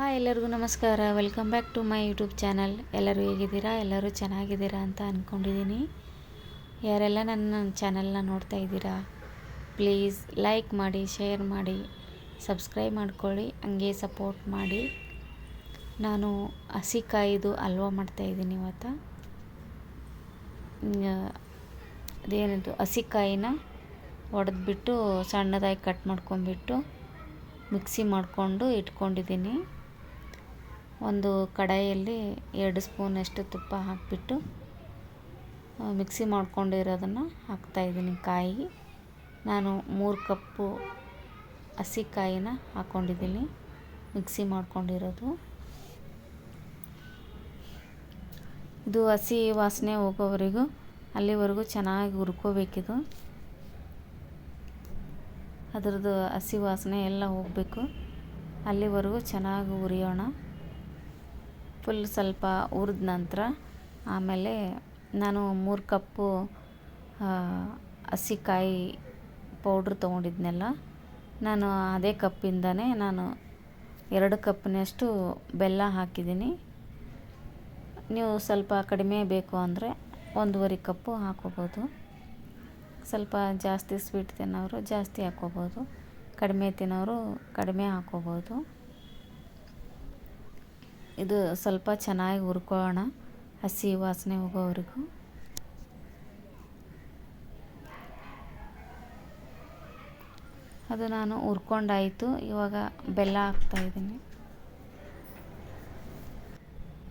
Hi ಎಲ್ಲರಿಗೂ ನಮಸ್ಕಾರ. Welcome back to my YouTube channel ಎಲ್ಲರೂ ಹೇಗಿದ್ದೀರಾ? ಎಲ್ಲರೂ ಚೆನ್ನಾಗಿದ್ದೀರಾ ಅಂತ ಅಂದ್ಕೊಂಡಿದ್ದೀನಿ ಯಾರೆಲ್ಲ ನನ್ನ ಚಾನಲ್ನ ನೋಡ್ತಾ ಇದ್ದೀರಾ ಪ್ಲೀಸ್ ಲೈಕ್ ಮಾಡಿ ಶೇರ್ ಮಾಡಿ ಸಬ್ಸ್ಕ್ರೈಬ್ ಮಾಡ್ಕೊಳ್ಳಿ, ಹಂಗೆ ಸಪೋರ್ಟ್ ಮಾಡಿ. ನಾನು ಹಸಿಕಾಯಿದು ಹಲ್ವಾ ಮಾಡ್ತಾಯಿದ್ದೀನಿ ಇವತ್ತು. ಹಸಿ ಹಸಿಕಾಯಿನ ಒಡೆದ್ಬಿಟ್ಟು ಸಣ್ಣದಾಗಿ ಕಟ್ ಮಾಡ್ಕೊಂಡ್ಬಿಟ್ಟು ಮಿಕ್ಸಿ ಮಾಡಿಕೊಂಡು ಇಟ್ಕೊಂಡಿದ್ದೀನಿ. ಒಂದು ಕಡಾಯಿಯಲ್ಲಿ ಎರಡು ಸ್ಪೂನಷ್ಟು ತುಪ್ಪ ಹಾಕಿಬಿಟ್ಟು ಮಿಕ್ಸಿ ಮಾಡ್ಕೊಂಡಿರೋದನ್ನು ಹಾಕ್ತಾಯಿದ್ದೀನಿ ಕಾಯಿ ನಾನು ಮೂರು ಕಪ್ಪು ಹಸಿಕಾಯಿನ ಹಾಕ್ಕೊಂಡಿದ್ದೀನಿ ಮಿಕ್ಸಿ ಮಾಡ್ಕೊಂಡಿರೋದು. ಇದು ಹಸಿ ವಾಸನೆ ಹೋಗೋವರೆಗೂ ಅಲ್ಲಿವರೆಗೂ ಚೆನ್ನಾಗಿ ಹುರ್ಕೋಬೇಕಿದು. ಅದರದ್ದು ಹಸಿ ವಾಸನೆ ಎಲ್ಲ ಹೋಗಬೇಕು. ಅಲ್ಲಿವರೆಗೂ ಚೆನ್ನಾಗಿ ಹುರಿಯೋಣ. ಫುಲ್ ಸ್ವಲ್ಪ ಹುರಿದ ನಂತರ ಆಮೇಲೆ ನಾನು ಮೂರು ಕಪ್ಪು ಹಸಿಕಾಯಿ ಪೌಡ್ರ್ ತೊಗೊಂಡಿದ್ನಲ್ಲ, ನಾನು ಅದೇ ಕಪ್ಪಿಂದನೇ ನಾನು ಎರಡು ಕಪ್ಪಿನಷ್ಟು ಬೆಲ್ಲ ಹಾಕಿದ್ದೀನಿ. ನೀವು ಸ್ವಲ್ಪ ಕಡಿಮೆ ಬೇಕು ಅಂದರೆ ಒಂದೂವರೆ ಕಪ್ಪು ಹಾಕೋಬೋದು ಸ್ವಲ್ಪ ಜಾಸ್ತಿ ಸ್ವೀಟ್ ತಿನ್ನೋರು ಜಾಸ್ತಿ ಹಾಕೋಬೋದು ಕಡಿಮೆ ತಿನ್ನೋರು ಕಡಿಮೆ ಹಾಕ್ಕೋಬೋದು. ಇದು ಸ್ವಲ್ಪ ಚೆನ್ನಾಗಿ ಹುರ್ಕೊಳ್ಳೋಣ. ಹಸಿ ವಾಸನೆ ಹೋಗೋವರೆಗೂ. ಅದು ನಾನು ಹುರ್ಕೊಂಡಾಯಿತು. ಇವಾಗ ಬೆಲ್ಲ ಹಾಕ್ತಾಯಿದ್ದೀನಿ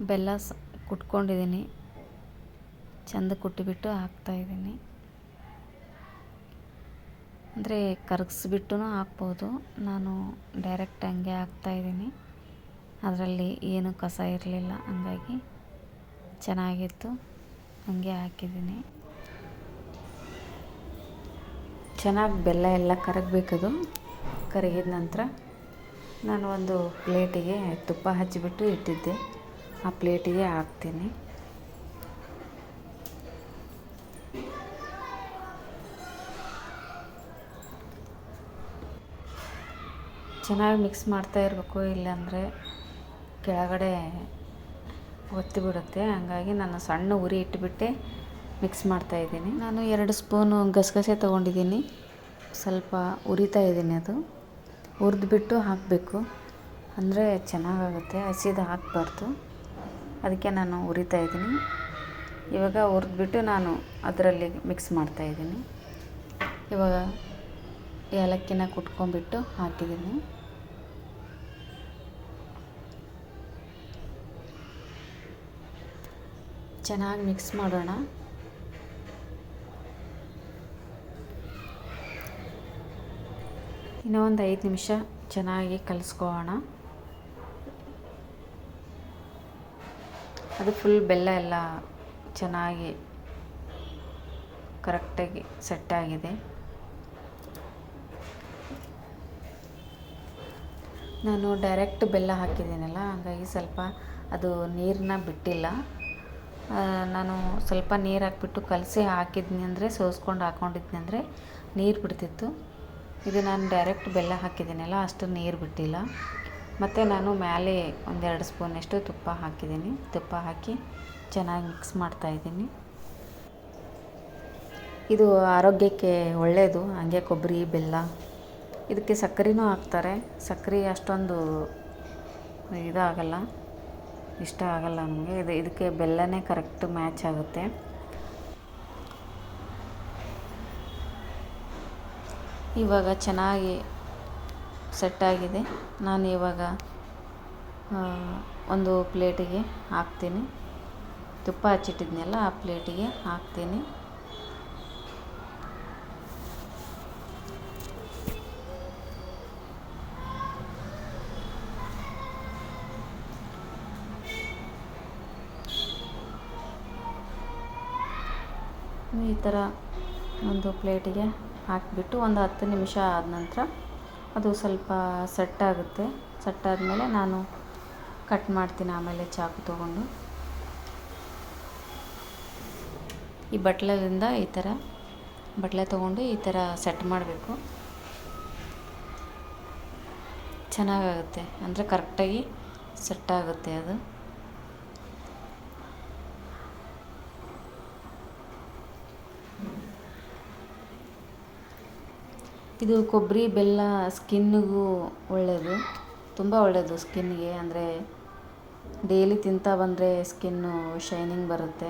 ಬೆಲ್ಲ ಸ ಕುಟ್ಕೊಂಡಿದ್ದೀನಿ. ಚೆಂದ ಕುಟ್ಟಿಬಿಟ್ಟು ಹಾಕ್ತಾಯಿದ್ದೀನಿ ಅಂದರೆ ಕರಗಿಸ್ಬಿಟ್ಟು ಹಾಕ್ಬೋದು. ನಾನು ಡೈರೆಕ್ಟ್ ಹಂಗೆ ಹಾಕ್ತಾಯಿದ್ದೀನಿ ಅದರಲ್ಲಿ ಏನು ಕಸ ಇರಲಿಲ್ಲ, ಹಂಗಾಗಿ ಚೆನ್ನಾಗಿತ್ತು. ಹಂಗೆ ಹಾಕಿದ್ದೀನಿ. ಚೆನ್ನಾಗಿ ಬೆಲ್ಲ ಎಲ್ಲ ಕರಗಬೇಕದು. ಕರಗಿದ ನಂತರ ನಾನು ಒಂದು ಪ್ಲೇಟಿಗೆ ತುಪ್ಪ ಹಚ್ಚಿಬಿಟ್ಟು ಇಟ್ಟಿದ್ದೆ. ಆ ಪ್ಲೇಟಿಗೆ ಹಾಕ್ತೀನಿ. ಚೆನ್ನಾಗಿ ಮಿಕ್ಸ್ ಮಾಡ್ತಾ ಇರಬೇಕು, ಇಲ್ಲಾಂದರೆ ಕೆಳಗಡೆ ಒತ್ತಿ ಬಿಡುತ್ತೆ ಹಂಗಾಗಿ ನಾನು ಸಣ್ಣ ಉರಿ ಇಟ್ಬಿಟ್ಟೆ ಮಿಕ್ಸ್ ಮಾಡ್ತಾ ಇದ್ದೀನಿ. ನಾನು ಎರಡು ಸ್ಪೂನು ಗಸಗಸೆ ತೊಗೊಂಡಿದ್ದೀನಿ. ಸ್ವಲ್ಪ ಉರಿತಾ ಇದ್ದೀನಿ ಅದು. ಹುರಿದ್ಬಿಟ್ಟು ಹಾಕಬೇಕು. ಅಂದರೆ ಚೆನ್ನಾಗಾಗುತ್ತೆ. ಹಸಿದು ಹಾಕಬಾರ್ದು. ಅದಕ್ಕೆ ನಾನು ಉರಿತಾ ಇದ್ದೀನಿ. ಇವಾಗ ಹುರಿದ್ಬಿಟ್ಟು ನಾನು ಅದರಲ್ಲಿ ಮಿಕ್ಸ್ ಮಾಡ್ತಾ ಇದ್ದೀನಿ. ಇವಾಗ ಏಲಕ್ಕಿನ ಕುಟ್ಕೊಂಡ್ಬಿಟ್ಟು ಹಾಕಿದ್ದೀನಿ. ಚೆನ್ನಾಗಿ ಮಿಕ್ಸ್ ಮಾಡೋಣ. ಇನ್ನೂ ಒಂದು ಐದು ನಿಮಿಷ ಚೆನ್ನಾಗಿ ಕಲಿಸ್ಕೊಳ್ಳೋಣ. ಅದು ಫುಲ್ ಬೆಲ್ಲ ಎಲ್ಲ ಚೆನ್ನಾಗಿ ಕರೆಕ್ಟಾಗಿ ಸೆಟ್ ಆಗಿದೆ. ನಾನು ಡೈರೆಕ್ಟ್ ಬೆಲ್ಲ ಹಾಕಿದ್ದೀನಲ್ಲ, ಹಾಗಾಗಿ ಸ್ವಲ್ಪ ಅದು ನೀರನ್ನ ಬಿಟ್ಟಿಲ್ಲ. ನಾನು ಸ್ವಲ್ಪ ನೀರು ಹಾಕ್ಬಿಟ್ಟು ಕಲಸಿ ಹಾಕಿದ್ನಿ ಅಂದರೆ, ಸೋಸ್ಕೊಂಡು ಹಾಕ್ಕೊಂಡಿದ್ನಿ ಅಂದರೆ ನೀರು ಬಿಡ್ತಿತ್ತು. ಇದು ನಾನು ಡೈರೆಕ್ಟ್ ಬೆಲ್ಲ ಹಾಕಿದ್ದೀನಲ್ಲ, ಅಷ್ಟು ನೀರು ಬಿಟ್ಟಿಲ್ಲ. ಮತ್ತು ನಾನು ಮೇಲೆ ಒಂದೆರಡು ಸ್ಪೂನಷ್ಟು ತುಪ್ಪ ಹಾಕಿದ್ದೀನಿ. ತುಪ್ಪ ಹಾಕಿ ಚೆನ್ನಾಗಿ ಮಿಕ್ಸ್ ಮಾಡ್ತಾಯಿದ್ದೀನಿ ಇದು ಆರೋಗ್ಯಕ್ಕೆ ಒಳ್ಳೆಯದು ಹಾಗೆ ಕೊಬ್ಬರಿ, ಬೆಲ್ಲ. ಇದಕ್ಕೆ ಸಕ್ಕರೆನೂ ಹಾಕ್ತಾರೆ. ಸಕ್ಕರೆ ಅಷ್ಟೊಂದು ಇದಾಗಲ್ಲ. ಇಷ್ಟ ಆಗಲ್ಲ ನಮಗೆ. ಇದು ಇದಕ್ಕೆ ಬೆಲ್ಲನೇ ಕರೆಕ್ಟ್ ಮ್ಯಾಚ್ ಆಗುತ್ತೆ. ಇವಾಗ ಚೆನ್ನಾಗಿ ಸೆಟ್ಟಾಗಿದೆ ನಾನು ಇವಾಗ ಒಂದು ಪ್ಲೇಟಿಗೆ ಹಾಕ್ತೀನಿ. ತುಪ್ಪ ಹಚ್ಚಿಟ್ಟಿದ್ನಲ್ಲ, ಆ ಪ್ಲೇಟಿಗೆ ಹಾಕ್ತೀನಿ. ಈ ಥರ ಒಂದು ಪ್ಲೇಟಿಗೆ ಹಾಕಿಬಿಟ್ಟು ಒಂದು ಹತ್ತು ನಿಮಿಷ ಆದ ನಂತರ ಅದು ಸ್ವಲ್ಪ ಸೆಟ್ ಆಗುತ್ತೆ. ಸೆಟ್ ಆದಮೇಲೆ ನಾನು ಕಟ್ ಮಾಡ್ತೀನಿ ಆಮೇಲೆ ಚಾಕು ತೊಗೊಂಡು. ಈ ಬಟ್ಲದಿಂದ ಈ ಥರ ಬಟ್ಲೆ ತೊಗೊಂಡು ಈ ಥರ ಸೆಟ್ ಮಾಡಬೇಕು. ಚೆನ್ನಾಗಾಗುತ್ತೆ. ಅಂದರೆ ಕರೆಕ್ಟಾಗಿ ಸೆಟ್ ಆಗುತ್ತೆ ಅದು. ಇದು ಕೊಬ್ಬರಿ, ಬೆಲ್ಲ ಸ್ಕಿನ್ನಿಗೂ ಒಳ್ಳೆಯದು ತುಂಬ ಒಳ್ಳೆಯದು ಸ್ಕಿನ್ಗೆ. ಅಂದರೆ ಡೈಲಿ ತಿಂತಾ ಬಂದರೆ ಸ್ಕಿನ್ನು ಶೈನಿಂಗ್ ಬರುತ್ತೆ.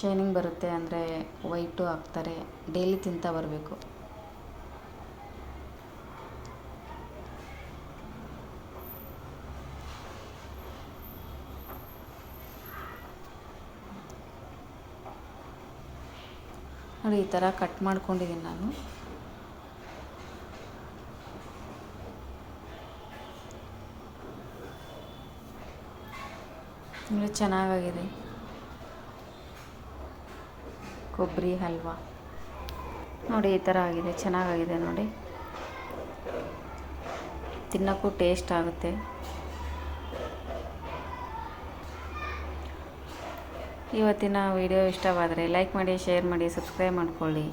ಶೈನಿಂಗ್ ಬರುತ್ತೆ ಅಂದರೆ ವೈಟು ಆಗ್ತಾರೆ ಡೈಲಿ ತಿಂತಾ ಬರಬೇಕು. ನೋಡಿ, ಈ ಥರ ಕಟ್ ಮಾಡ್ಕೊಂಡಿದ್ದೀನಿ ನಾನು. ನೋಡಿ, ಚೆನ್ನಾಗಾಗಿದೆ. ಕೊಬ್ಬರಿ, ಹಲ್ವಾ. ನೋಡಿ, ಈ ಥರ ಆಗಿದೆ, ಚೆನ್ನಾಗಾಗಿದೆ ನೋಡಿ. ತಿನ್ನೋಕ್ಕೂ ಟೇಸ್ಟ್ ಆಗುತ್ತೆ. ಇವತ್ತಿನ ವಿಡಿಯೋ ಇಷ್ಟವಾದರೆ ಲೈಕ್ ಮಾಡಿ ಶೇರ್ ಮಾಡಿ ಸಬ್ಸ್ಕ್ರೈಬ್ ಮಾಡ್ಕೊಳ್ಳಿ.